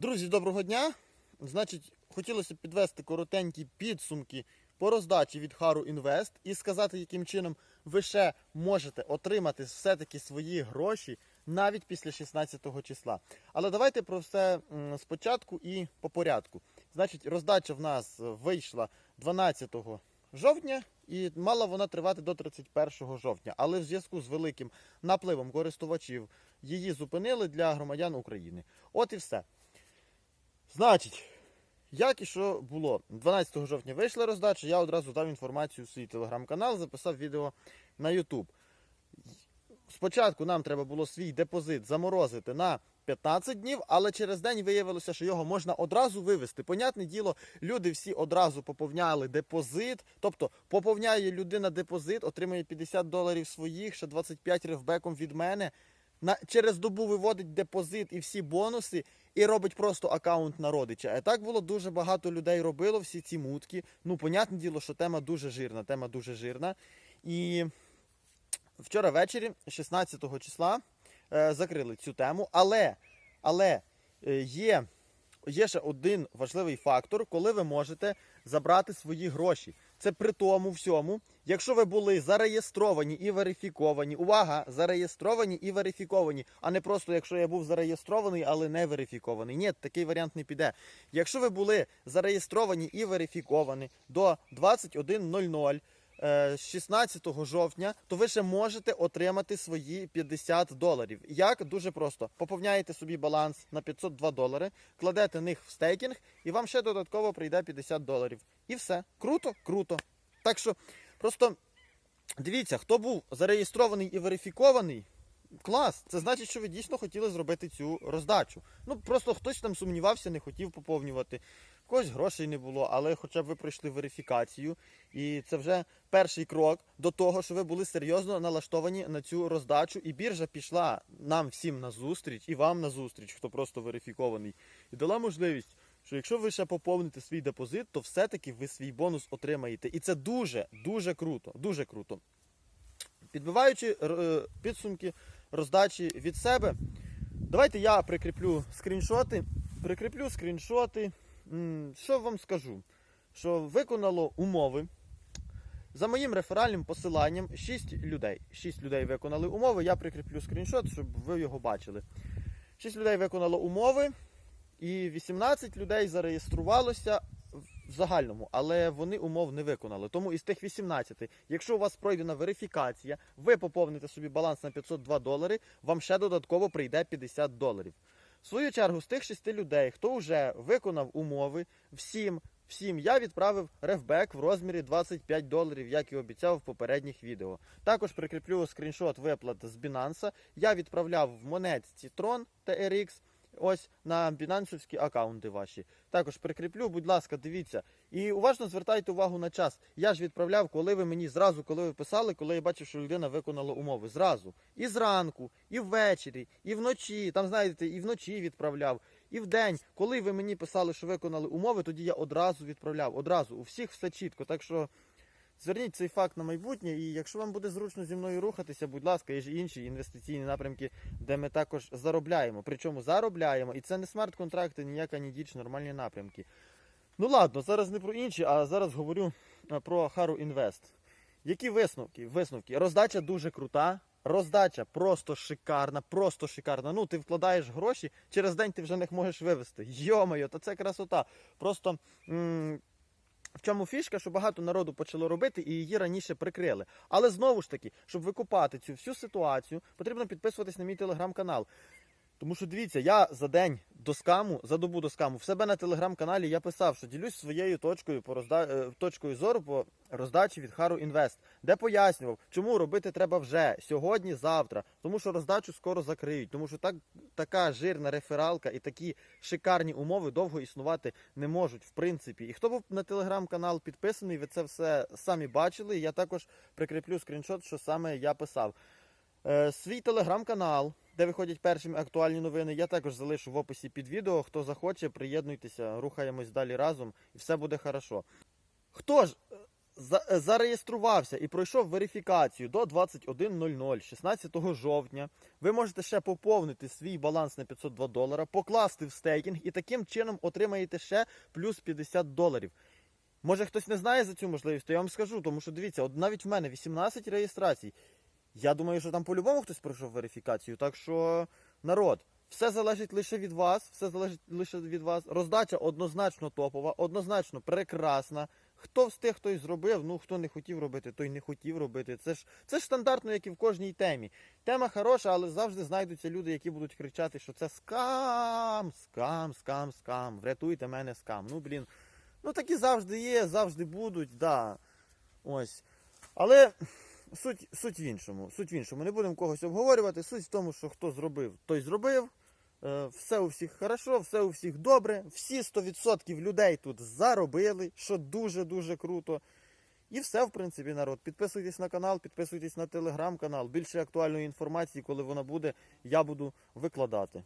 Друзі, доброго дня. Значить, хотілося б підвести коротенькі підсумки по роздачі від Хару Інвест і сказати, яким чином ви ще можете отримати все-таки свої гроші навіть після 16 числа. Але давайте про все спочатку і по порядку. Значить, роздача в нас вийшла 12 жовтня і мала вона тривати до 31 жовтня. Але в зв'язку з великим напливом користувачів її зупинили для громадян України. От і все. Значить, як і що було? 12 жовтня вийшла роздача, я одразу дав інформацію в свій телеграм-канал, записав відео на YouTube. Спочатку нам треба було свій депозит заморозити на 15 днів, але через день виявилося, що його можна одразу вивести. Понятне діло, люди всі одразу поповняли депозит. Тобто поповняє людина депозит, отримує 50 доларів своїх, ще 25 ревбеком від мене. На, через добу виводить депозит і всі бонуси, і робить просто аккаунт на родича. А так було дуже багато людей робило всі ці мутки. Ну, понятне діло, що тема дуже жирна. Тема дуже жирна. І вчора ввечері, 16 числа, е, закрили цю тему. Але, але е, є, є ще один важливий фактор, коли ви можете забрати свої гроші. Це при тому всьому, якщо ви були зареєстровані і верифіковані. Увага! Зареєстровані і верифіковані, а не просто якщо я був зареєстрований, але не верифікований. Ні, такий варіант не піде. Якщо ви були зареєстровані і верифіковані до 21.00 е, з 16 жовтня, то ви ще можете отримати свої 50 доларів. Як? Дуже просто. Поповняєте собі баланс на 502 долари, кладете них в стейкінг, і вам ще додатково прийде 50 доларів. І все. Круто? Круто. Так що просто дивіться, хто був зареєстрований і верифікований. Клас, це значить, що ви дійсно хотіли зробити цю роздачу. Ну просто хтось там сумнівався, не хотів поповнювати. В когось грошей не було, але хоча б ви пройшли верифікацію. І це вже перший крок до того, що ви були серйозно налаштовані на цю роздачу. І біржа пішла нам всім на зустріч і вам на зустріч, хто просто верифікований, і дала можливість. Що якщо ви ще поповните свій депозит, то все-таки ви свій бонус отримаєте. І це дуже, дуже круто. Дуже круто. Підбиваючи е, підсумки роздачі від себе, давайте я прикріплю скріншоти. Прикріплю скріншоти. Що вам скажу? Що виконало умови. За моїм реферальним посиланням 6 людей. 6 людей виконали умови. Я прикріплю скріншот, щоб ви його бачили. 6 людей виконало умови, і 18 людей зареєструвалося в загальному, але вони умов не виконали. Тому із тих 18, якщо у вас пройдена верифікація, ви поповните собі баланс на 502 долари, вам ще додатково прийде 50 доларів. В свою чергу, з тих 6 людей, хто вже виконав умови, всім, всім я відправив рефбек в розмірі 25 доларів, як і обіцяв в попередніх відео. Також прикріплю скріншот виплат з Binance. Я відправляв в монетці Tron TRX. Ось на бінансовські акаунти ваші. Також прикріплю, будь ласка, дивіться. І уважно звертайте увагу на час. Я ж відправляв, коли ви мені зразу, коли ви писали, коли я бачив, що людина виконала умови. Зразу. І зранку, і ввечері, і вночі. Там, знаєте, і вночі відправляв, і вдень. Коли ви мені писали, що виконали умови, тоді я одразу відправляв. Одразу. У всіх все чітко. Так що. Зверніть цей факт на майбутнє, і якщо вам буде зручно зі мною рухатися, будь ласка, є ж інші інвестиційні напрямки, де ми також заробляємо. Причому заробляємо, і це не смарт-контракти, ніяка ні діч, нормальні напрямки. Ну ладно, зараз не про інші, а зараз говорю е, про Хару Інвест. Які висновки? Висновки. Роздача дуже крута. Роздача просто шикарна, просто шикарна. Ну, ти вкладаєш гроші, через день ти вже не можеш вивести. Йо-моє, то це красота. Просто. В чому фішка, що багато народу почало робити і її раніше прикрили. Але знову ж таки, щоб викупати цю всю ситуацію, потрібно підписуватись на мій телеграм-канал. Тому що дивіться, я за день до скаму, за добу до скаму, в себе на телеграм-каналі я писав, що ділюсь своєю точкою по розда... е, точкою зору по роздачі від Хару Інвест, де пояснював, чому робити треба вже сьогодні, завтра. Тому що роздачу скоро закриють, тому що так така жирна рефералка і такі шикарні умови довго існувати не можуть, в принципі. І хто був на телеграм-канал підписаний, ви це все самі бачили. Я також прикріплю скріншот, що саме я писав. Е, свій телеграм-канал, де виходять першими актуальні новини, я також залишу в описі під відео. Хто захоче, приєднуйтеся, рухаємось далі разом, і все буде хорошо. Хто ж е, е, зареєструвався і пройшов верифікацію до 21.00, 16 жовтня, ви можете ще поповнити свій баланс на 502 долара, покласти в стейкінг і таким чином отримаєте ще плюс 50 доларів. Може хтось не знає за цю можливість, то я вам скажу, тому що дивіться, от навіть в мене 18 реєстрацій. Я думаю, що там по-любому хтось пройшов верифікацію. Так що, народ, все залежить лише від вас, все залежить лише від вас. Роздача однозначно топова, однозначно прекрасна. Хто встиг, той зробив. Ну хто не хотів робити, той не хотів робити. Це ж це ж стандартно, як і в кожній темі. Тема хороша, але завжди знайдуться люди, які будуть кричати, що це скам, скам, скам, скам. Врятуйте мене скам. Ну блін. Ну такі завжди є, завжди будуть, да. Ось. Але суть, суть в іншому. Суть в іншому. Не будемо когось обговорювати. Суть в тому, що хто зробив, той зробив. Е, Все у всіх хорошо, все у всіх добре. Всі 100% людей тут заробили, що дуже-дуже круто. І все, в принципі, народ. Підписуйтесь на канал, підписуйтесь на телеграм-канал. Більше актуальної інформації, коли вона буде, я буду викладати.